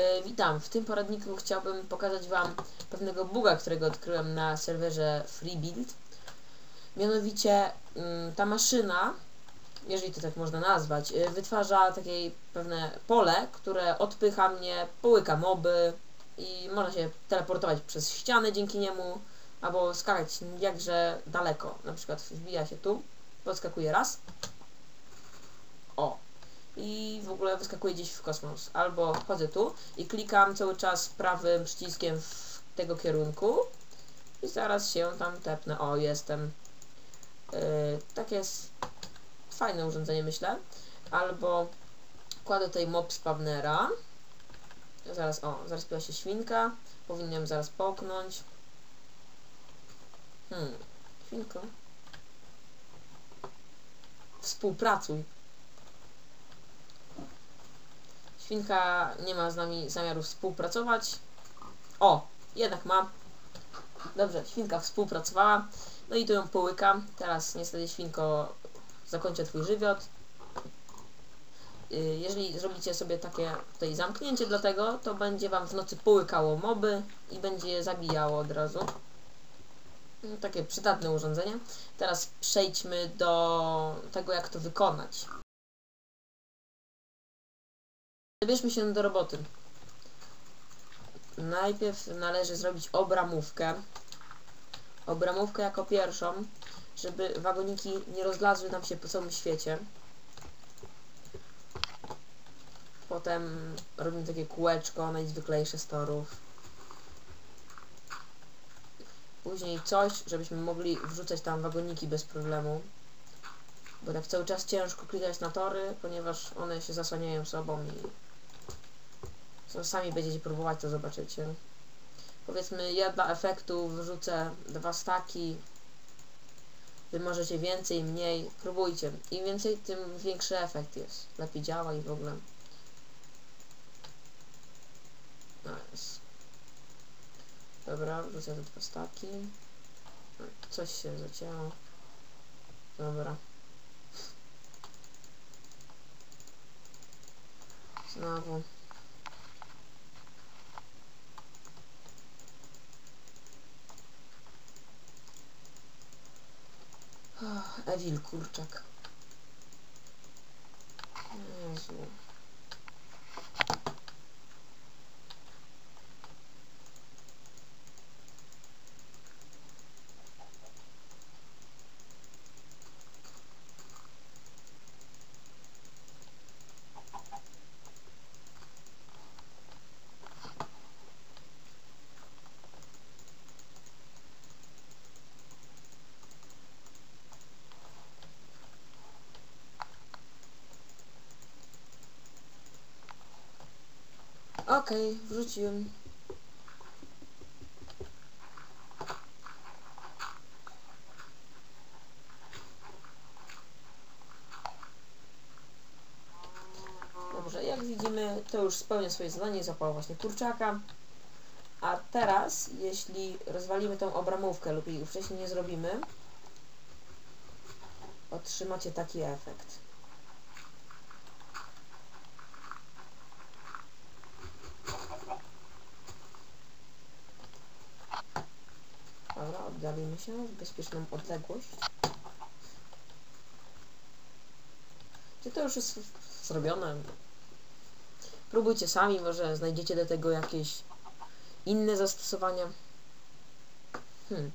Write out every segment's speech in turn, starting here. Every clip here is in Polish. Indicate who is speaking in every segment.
Speaker 1: E, Witam, w tym poradniku chciałbym pokazać Wam pewnego buga, którego odkryłem na serwerze FreeBuild. Mianowicie mm, ta maszyna, jeżeli to tak można nazwać, e, wytwarza takie pewne pole, które odpycha mnie, połyka moby i można się teleportować przez ściany dzięki niemu, albo skakać jakże daleko. Na przykład wbija się tu, podskakuje raz. O, i w ogóle wyskakuje gdzieś w kosmos. Albo wchodzę tu i klikam cały czas prawym przyciskiem w tego kierunku i zaraz się tam tepnę. O, jestem. Yy, takie jest fajne urządzenie, myślę. Albo kładę tutaj mob spawnera. Zaraz, o, zaraz się świnka. Powinienem zaraz połknąć. Hmm, świnko. Współpracuj. Świnka nie ma z nami zamiaru współpracować. O, jednak ma. Dobrze, świnka współpracowała. No i tu ją połykam. Teraz niestety świnko zakończę twój żywiot. Y, jeżeli zrobicie sobie takie tutaj zamknięcie do tego, to będzie wam w nocy połykało moby i będzie je zabijało od razu. No, takie przydatne urządzenie. Teraz przejdźmy do tego, jak to wykonać. Zabierzmy się do roboty. Najpierw należy zrobić obramówkę. Obramówkę jako pierwszą, żeby wagoniki nie rozlazły nam się po całym świecie. Potem robimy takie kółeczko najzwyklejsze z torów. Później coś, żebyśmy mogli wrzucać tam wagoniki bez problemu. Bo tak cały czas ciężko klikać na tory, ponieważ one się zasłaniają sobą i sami będziecie próbować, to zobaczycie. Powiedzmy, ja dla efektu wrzucę dwa staki. Wy możecie więcej, mniej. Próbujcie. Im więcej, tym większy efekt jest. Lepiej działa i w ogóle. Nice. Dobra, wrzucę te dwa staki. Coś się zacięło. Dobra. Znowu. Oh, Ewil kurczak. Jezu. Okej, okay, wrzuciłem. Dobrze, jak widzimy, to już spełnia swoje zadanie, zapał właśnie kurczaka. A teraz, jeśli rozwalimy tą obramówkę lub jej wcześniej nie zrobimy, otrzymacie taki efekt. Się w bezpieczną odległość. Czy to już jest zrobione? Próbujcie sami, może znajdziecie do tego jakieś inne zastosowania. Hmm.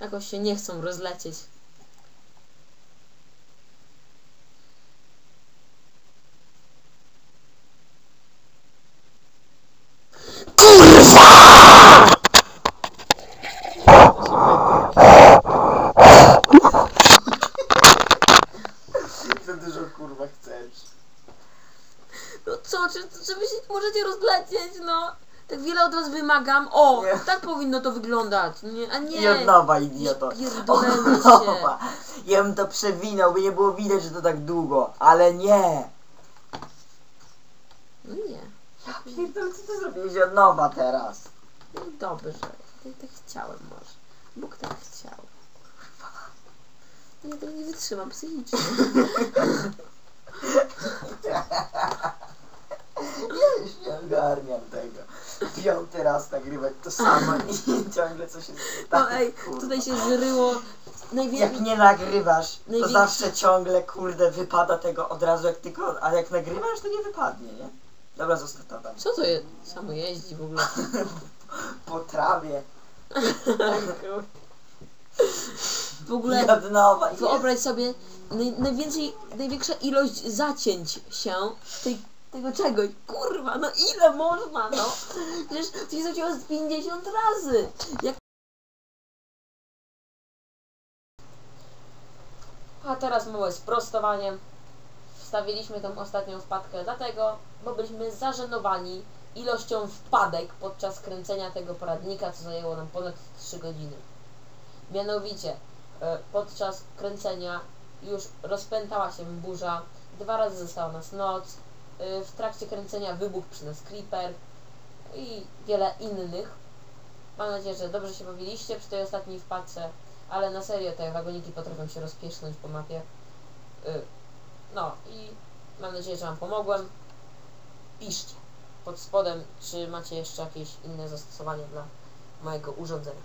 Speaker 1: Jakoś się nie chcą rozlecieć. No co, czy, czy wy się możecie rozlecieć, no? Tak wiele od was wymagam. O, nie. tak powinno to wyglądać. Nie, a nie.
Speaker 2: I od nowa, idioto.
Speaker 1: Pierdolemy się.
Speaker 2: Ja bym to przewinął, by nie było widać, że to tak długo. Ale nie.
Speaker 1: No nie.
Speaker 2: Ja pierdolę, co ty zrobiłeś od nowa teraz?
Speaker 1: No dobrze. Tak, tak chciałem może. Bóg tak chciał. wytrzymam psychicznie.
Speaker 2: Ja już nie ogarniam tego. Piąty raz nagrywać to samo i ciągle coś jest nie tak.
Speaker 1: No ej,
Speaker 2: kurwa.
Speaker 1: tutaj się zryło
Speaker 2: Jak
Speaker 1: najwięcej...
Speaker 2: nie nagrywasz, to zawsze ciągle kurde wypada tego od razu jak tylko, a jak nagrywasz to nie wypadnie, nie? Dobra, zostaw to tam.
Speaker 1: Co to jest? Samo jeździ w ogóle.
Speaker 2: Po trawie.
Speaker 1: W ogóle wyobraź sobie naj, najwięcej, największa ilość zacięć się tej, tego czegoś. Kurwa, no ile można, no? Przecież to się zacięło z 50 razy. Jak... A teraz małe sprostowanie. Wstawiliśmy tą ostatnią wpadkę dlatego, bo byliśmy zażenowani ilością wpadek podczas kręcenia tego poradnika, co zajęło nam ponad 3 godziny. Mianowicie, e, podczas kręcenia już rozpętała się burza, dwa razy została nas noc, w trakcie kręcenia wybuchł przy nas creeper i wiele innych. Mam nadzieję, że dobrze się bawiliście przy tej ostatniej wpadce, ale na serio te wagoniki potrafią się rozpiesznąć po mapie. E, No i mam nadzieję, że Wam pomogłem. Piszcie pod spodem, czy macie jeszcze jakieś inne zastosowanie dla mojego urządzenia.